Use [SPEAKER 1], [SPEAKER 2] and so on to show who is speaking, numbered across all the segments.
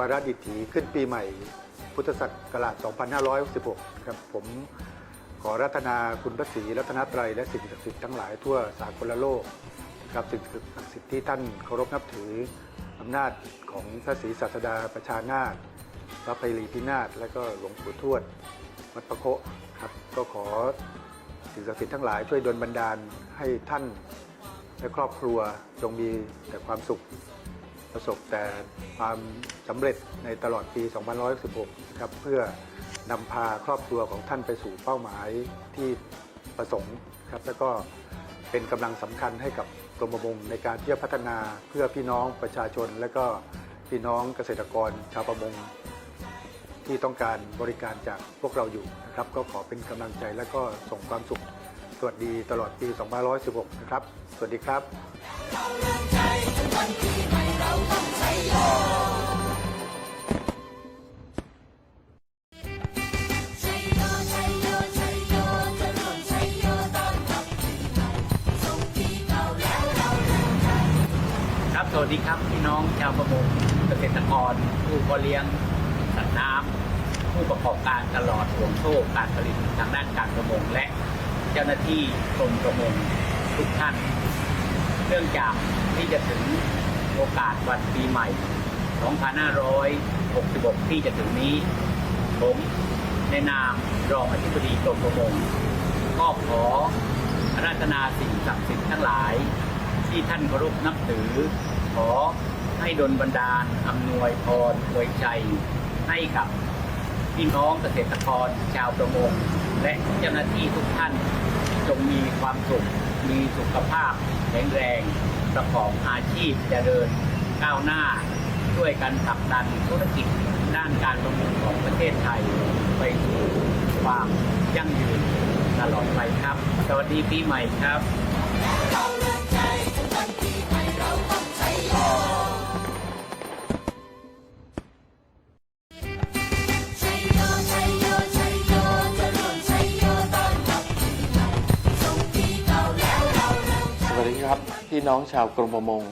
[SPEAKER 1] วาระดิถีขึ้นปีใหม่ พุทธศักราช 2566 ครับ ผมขอรัตนาคุณพระศรีรัตนตรัยและสิ่งศักดิ์สิทธิ์ทั้งหลายทั่วสากลโลกครับสิ่งศักดิ์สิทธิ์ที่ท่านเคารพนับถืออำนาจของพระศรีศาสดาประชานาถพระไพรีพินาศและก็หลวงปู่ทวดวัดประโคะครับก็ขอสิ่งศักดิ์สิทธิ์ทั้งหลายช่วยดลบันดาลให้ท่านและครอบครัวจงมีแต่ความสุข ประสบแต่ความสำเร็จในตลอดปี2516นะครับเพื่อนำพาครอบครัวของท่านไปสู่เป้าหมายที่ประสงค์ครับแล้วก็เป็นกำลังสำคัญให้กับกรมประมงในการที่จะพัฒนาเพื่อพี่น้องประชาชน และก็พี่น้องเกษตรกรชาวประมง ที่ต้องการบริการจากพวกเราอยู่นะครับ ก็ขอเป็นกำลังใจและก็ส่งความสุขสวัสดีตลอดปี 2516 นะครับ สวัสดีครับ
[SPEAKER 2] ครับ สวัสดีครับพี่น้องชาวประมงเกษตรกร ผู้เพาะเลี้ยงสัตว์น้ำผู้ประกอบการตลอดห่วงโซ่การผลิตทางด้านการประมงและเจ้าหน้าที่กรมประมงทุกท่าน เนื่องจากที่จะถึง โอกาสวันปีใหม่ 2566 ที่จะถึงนี้ ผมในนามรองอธิบดีกรมประมงก็ขอราธนาสิ่งศักดิ์สิทธิ์ทั้งหลาย ที่ท่านเคารพนับถือ ขอให้ดลบันดาลอำนวยพรอวยชัยให้กับพี่น้องเกษตรกรชาวประมง และเจ้าหน้าที่ทุกท่าน จงมีความสุข มีสุขภาพแข็งแรง ประกอบอาชีพเจริญก้าวหน้า ช่วยกันผลักดันธุรกิจด้านการประมงของประเทศไทย ไปสู่ความยั่งยืนตลอดไปครับ สวัสดีปีใหม่ครับ
[SPEAKER 3] วัส
[SPEAKER 4] ดีครับ พี่น้องชาวกรมประมง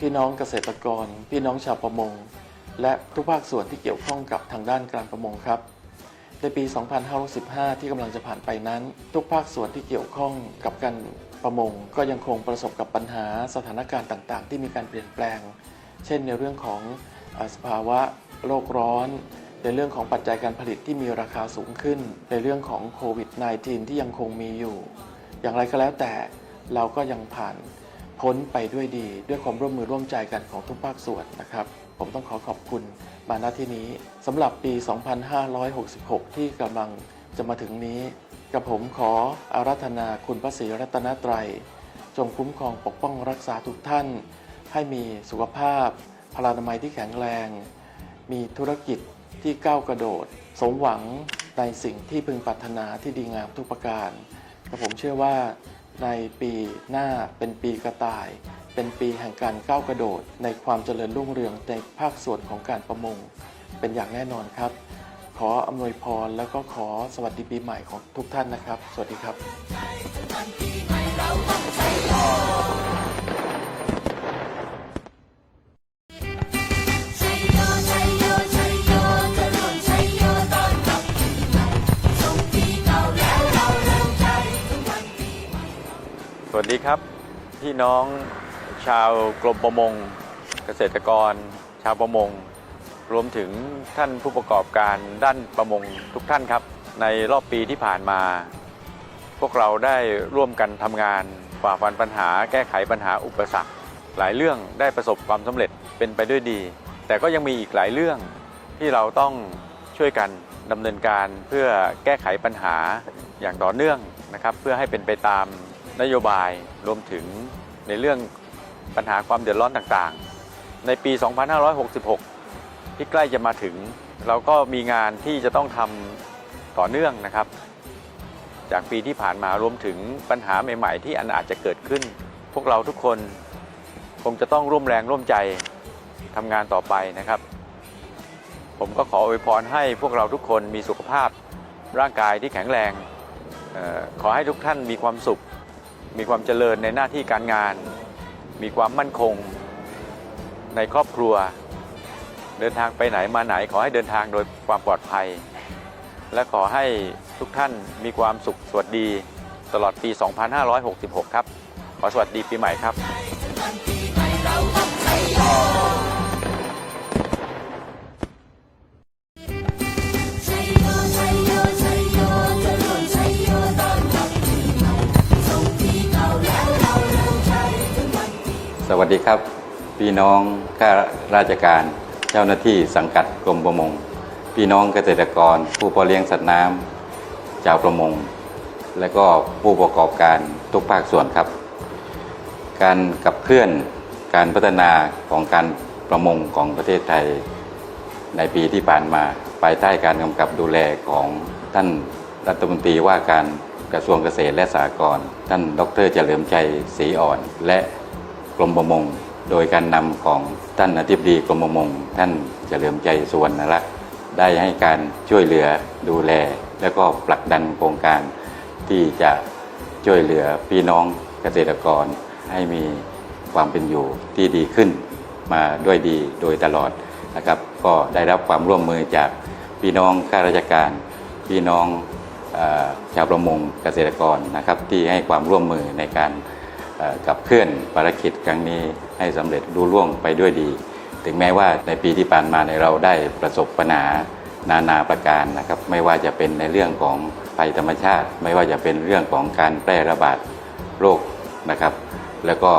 [SPEAKER 4] พี่น้องเกษตรกร พี่น้องชาวประมง และทุกภาคส่วนที่เกี่ยวข้องกับทางด้านการประมงครับ ในปี 2515 ที่กำลังจะผ่านไปนั้น ทุกภาคส่วนที่เกี่ยวข้องกับการประมง ก็ยังคงประสบกับปัญหาสถานการณ์ต่างๆ ที่มีการเปลี่ยนแปลง เช่นในเรื่องของสภาวะโลกร้อนในเรื่องของปัจจัยการผลิตที่มีราคาสูงขึ้น ในเรื่องของโควิด -19 ที่ยังคงมีอยู่ อย่างไรก็แล้วแต่ เราก็ยังผ่านพ้นไปด้วยดีด้วยความร่วมมือร่วมใจกันของทุกภาคส่วนนะครับ ผมต้องขอขอบคุณมาณที่นี้สำหรับปี 2566 ที่กำลังจะมาถึงนี้ กับผมขออาราธนาคุณพระศรีรัตนตรัย จงคุ้มครองปกป้องรักษาทุกท่าน ให้มีสุขภาพ พลานามัยที่แข็งแรง มีธุรกิจที่ก้าวกระโดด สมหวังในสิ่งที่พึงปรารถนาที่ดีงามทุกประการแต่ผมเชื่อว่า ในปีหน้าเป็นปีกระต่าย เป็นปีแห่งการก้าวกระโดด ในความเจริญรุ่งเรืองในภาคส่วนของการประมง เป็นอย่างแน่นอนครับ ขออำนวยพรแล้วก็ขอสวัสดีปีใหม่ของทุกท่านนะครับ สวัสดีครับ
[SPEAKER 5] สวัสดีครับ พี่น้องชาวกรมประมง เกษตรกร ชาวประมง รวมถึงท่านผู้ประกอบการด้านประมงทุกท่านครับ ในรอบปีที่ผ่านมา พวกเราได้ร่วมกันทำงานฝ่าฟันปัญหาแก้ไขปัญหาอุปสรรค หลายเรื่องได้ประสบความสำเร็จเป็นไปด้วยดี แต่ก็ยังมีอีกหลายเรื่องที่เราต้องช่วยกันดำเนินการเพื่อแก้ไขปัญหาอย่างต่อเนื่องนะครับ เพื่อให้เป็นไปตาม นโยบายรวมถึงในเรื่องปัญหาความเดือดร้อนต่างๆ ในปี 2566 ที่ใกล้จะมาถึง เราก็มีงานที่จะต้องทำต่อเนื่องนะครับ จากปีที่ผ่านมารวมถึงปัญหาใหม่ๆ ที่อันอาจจะเกิดขึ้น พวกเราทุกคนคงจะต้องร่วมแรงร่วมใจทำงานต่อไปนะครับ ผมก็ขออวยพรให้พวกเราทุกคนมีสุขภาพร่างกายที่แข็งแรงออขอให้ทุกท่านมีความสุข มีความเจริญในหน้าที่การงาน มีความมั่นคงในครอบครัว เดินทางไปไหนมาไหนขอให้เดินทางโดยความปลอดภัย และขอให้ทุกท่านมีความสุขสวัสดีตลอดปี 2566 ครับ ขอสวัสดีปีใหม่ครับ
[SPEAKER 3] สวั
[SPEAKER 6] สดีครับ พี่น้องข้าราชการ เจ้าหน้าที่สังกัดกรมประมง พี่น้องเกษตรกร ผู้เพาะเลี้ยงสัตว์น้ำชาวประมง และก็ผู้ประกอบการทุกภาคส่วนครับ การกับเคลื่อนการพัฒนาของการประมงของประเทศไทย ในปีที่ผ่านมาภายใต้การกำกับดูแลของท่านรัฐมนตรีว่าการกระทรวงเกษตรและสหกรณ์ท่าน ดรเฉลิมชัยศรีอ่อน และ กรมประมง โดยการนำของท่านอธิบดีกรมประมง ท่านเฉลิมใจสุวรรณรักษ์ได้ให้การช่วยเหลือดูแล และก็ผลักดันโครงการที่จะช่วยเหลือพี่น้องเกษตรกร ให้มีความเป็นอยู่ที่ดีขึ้นมาด้วยดีโดยตลอดนะครับ ก็ได้รับความร่วมมือจากพี่น้องข้าราชการ พี่น้องอชาวประมงเกษตรกรนะครับที่ให้ความร่วมมือในการ กับเคลื่อนภารกิจครั้งนี้ให้สำเร็จรุ่ล่วงไปด้วยดี ถึงแม้ว่าในปีที่ผ่านมาในเราได้ประสบปัญหานานาประการนะครับ ไม่ว่าจะเป็นในเรื่องของภัยธรรมชาติ ไม่ว่าจะเป็นเรื่องของการแพร่ระบาดโรคนะครับ แล้วก็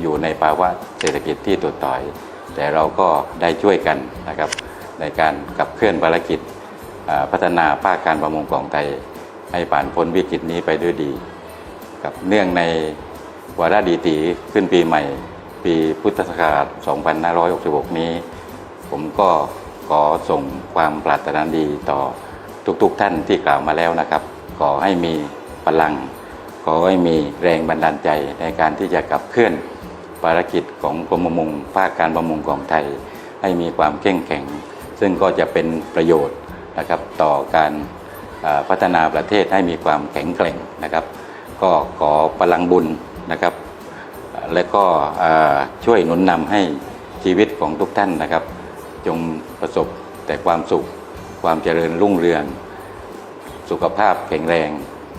[SPEAKER 6] อยู่ในภาวะเศรษฐกิจที่ถดถอย แต่เราก็ได้ช่วยกันนะครับ ในการขับเคลื่อนภารกิจพัฒนาภาคการประมงของไทย ให้ผ่านพ้นวิกฤตนี้ไปด้วยดี กับเนื่องใน วาระดีตีขึ้นปีใหม่ ปีพุทธศักราช 2566 นี้ ผมก็ขอส่งความปรารถนาดีต่อทุกๆทท่านที่กล่าวมาแล้วนะครับ ขอให้มีพลัง ขอให้มีแรงบันดาลใจในการที่จะขับเคลื่อนภารกิจของกรมประมงภาคการประมงของไทย ให้มีความเข้มแข็ง ซึ่งก็จะเป็นประโยชน์นะครับต่อการพัฒนาประเทศให้มีความแข็งแกร่งนะครับ ก็ขอพลังบุญ นะครับ และก็ช่วยหนุนนำให้ชีวิตของทุกท่านนะครับ จงประสบแต่ความสุข ความเจริญรุ่งเรือง สุขภาพแข็งแรง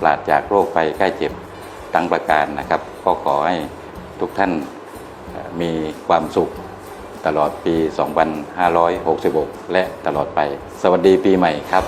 [SPEAKER 6] ปราศจากโรคภัยไข้เจ็บทั้งประการนะครับ ก็ขอให้ทุกท่านมีความสุขตลอดปี 2566 และตลอดไป สวัสดีปีใหม่ครับ